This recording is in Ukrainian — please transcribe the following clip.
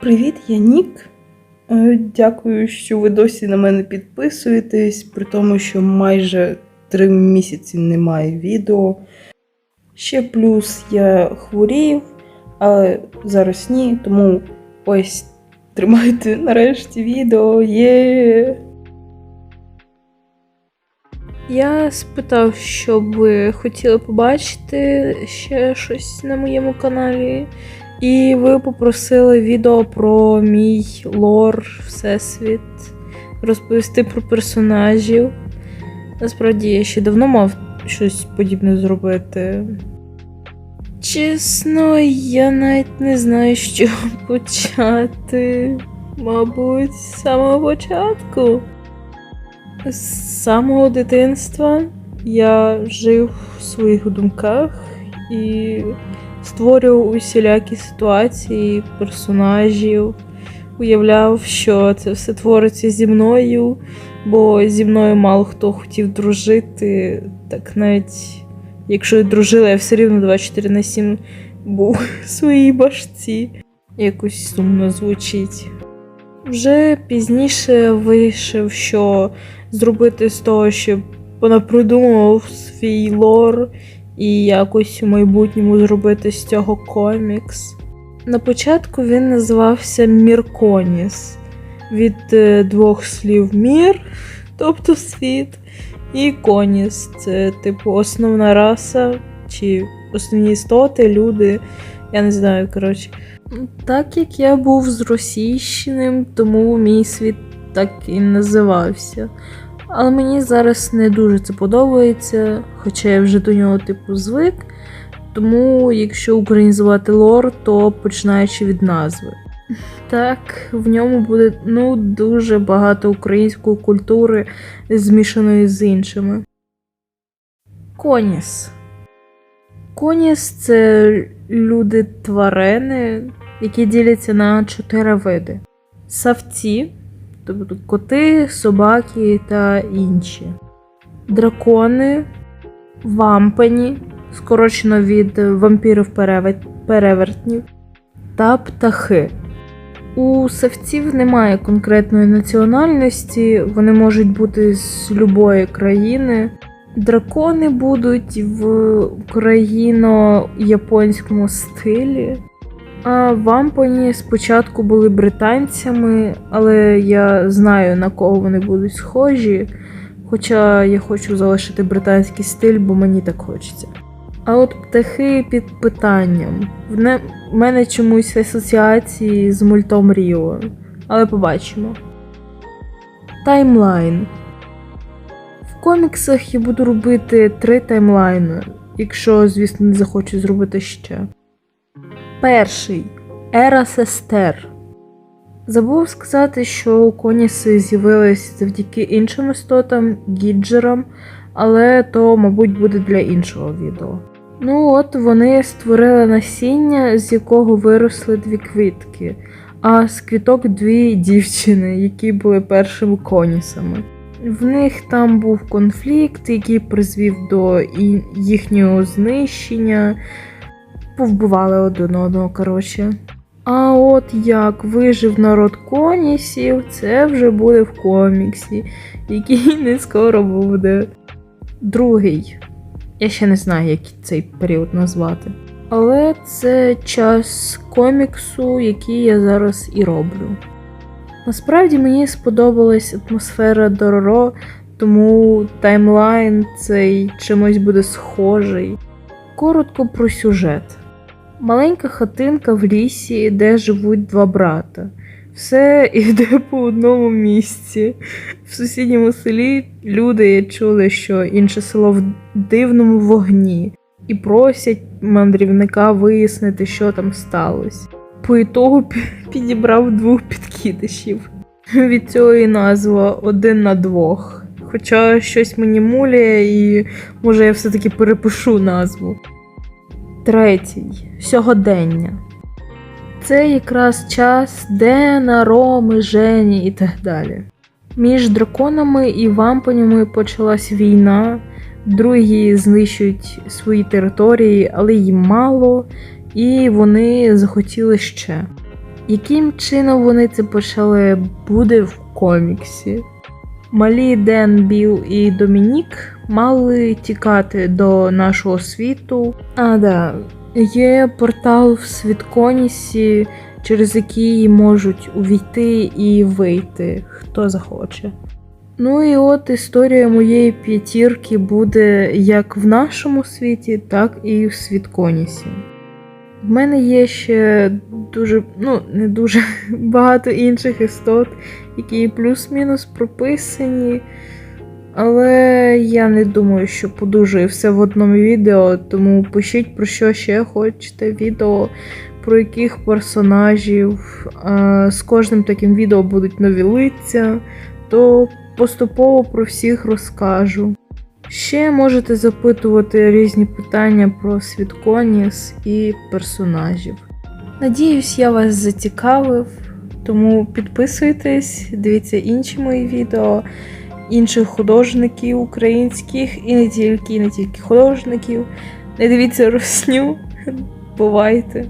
Привіт, я Нік. Е, Дякую, що ви досі на мене підписуєтесь, при тому, що майже три місяці немає відео. Ще плюс я хворів, але зараз ні, тому ось тримайте нарешті відео. Є. Я спитав, що ви хотіли побачити ще щось на моєму каналі. І ви попросили відео про мій лор, всесвіт, розповісти про персонажів. Насправді я ще давно мав щось подібне зробити. Чесно, я навіть не знаю, чого почати. Мабуть, з самого початку. З самого дитинства я жив в своїх думках і створював усілякі ситуації, персонажів, уявляв, що це все твориться зі мною, бо зі мною мало хто хотів дружити. Так навіть якщо і дружила, я все рівно 24 на 7 був в своїй башці. Якось сумно звучить. Вже пізніше вирішив, що зробити з того, щоб вона придумував свій лор і якось у майбутньому зробити з цього комікс. На початку він називався Мірконіс від е, двох слів мір, тобто світ, і коніс це типу основна раса чи основні істоти, люди. Я не знаю, коротше. Так як я був з російщиним, тому мій світ так і називався. Але мені зараз не дуже це подобається, хоча я вже до нього типу звик. Тому, якщо українізувати лор, то починаючи від назви. Так, в ньому буде ну, дуже багато української культури, змішаної з іншими. Коніс. Коніс це люди-тварини, які діляться на чотири види: савці, тобто коти, собаки та інші. Дракони, вампані, скорочено від вампірів перевертнів, та птахи. У савців немає конкретної національності, вони можуть бути з любої країни. Дракони будуть в україно-японському стилі. А вампані спочатку були британцями, але я знаю на кого вони будуть схожі. Хоча я хочу залишити британський стиль, бо мені так хочеться. А от птахи під питанням. В мене чомусь асоціації з мультом Ріо. Але побачимо. Таймлайн. В коміксах я буду робити три таймлайни, якщо, звісно, не захочу зробити ще. Перший Ера сестер. Забув сказати, що коніси з'явились завдяки іншим істотам, гіджерам, але то, мабуть, буде для іншого відео. Ну от вони створили насіння, з якого виросли дві квітки, а з квіток дві дівчини, які були першими конісами. В них там був конфлікт, який призвів до їхнього знищення, повбивали один одного, коротше. А от як вижив народ конісів, це вже буде в коміксі, який не скоро буде. Другий. Я ще не знаю, як цей період назвати. Але це час коміксу, який я зараз і роблю. Насправді мені сподобалась атмосфера Дороро, тому таймлайн цей чимось буде схожий. Коротко про сюжет. Маленька хатинка в лісі, де живуть два брата. Все йде по одному місці. В сусідньому селі люди чули, що інше село в дивному вогні, і просять мандрівника вияснити, що там сталося. По ітогу підібрав двох підкидишів. Від цього і назва один на двох. Хоча щось мені муляє, і може я все-таки перепишу назву. Третій сьогодення. Це якраз час Дена, Роми, Жені і так далі. Між драконами і вампанями почалась війна, другі знищують свої території, але їм мало, і вони захотіли ще. Яким чином вони це почали буде в коміксі? Малі Ден, Біл і Домінік мали тікати до нашого світу. А, да, є портал в Світконісі, через який можуть увійти і вийти, хто захоче. Ну і от історія моєї п'ятірки буде як в нашому світі, так і в Світконісі. В мене є ще дуже, ну, не дуже багато інших істот, які плюс-мінус прописані. Але я не думаю, що подужую все в одному відео, тому пишіть про що ще хочете відео, про яких персонажів. З кожним таким відео будуть нові лиця, то поступово про всіх розкажу. Ще можете запитувати різні питання про Світконіс і персонажів. Надіюсь, я вас зацікавив, тому підписуйтесь, дивіться інші мої відео, інших художників українських і не тільки, і не тільки художників. Не дивіться русню. Бувайте!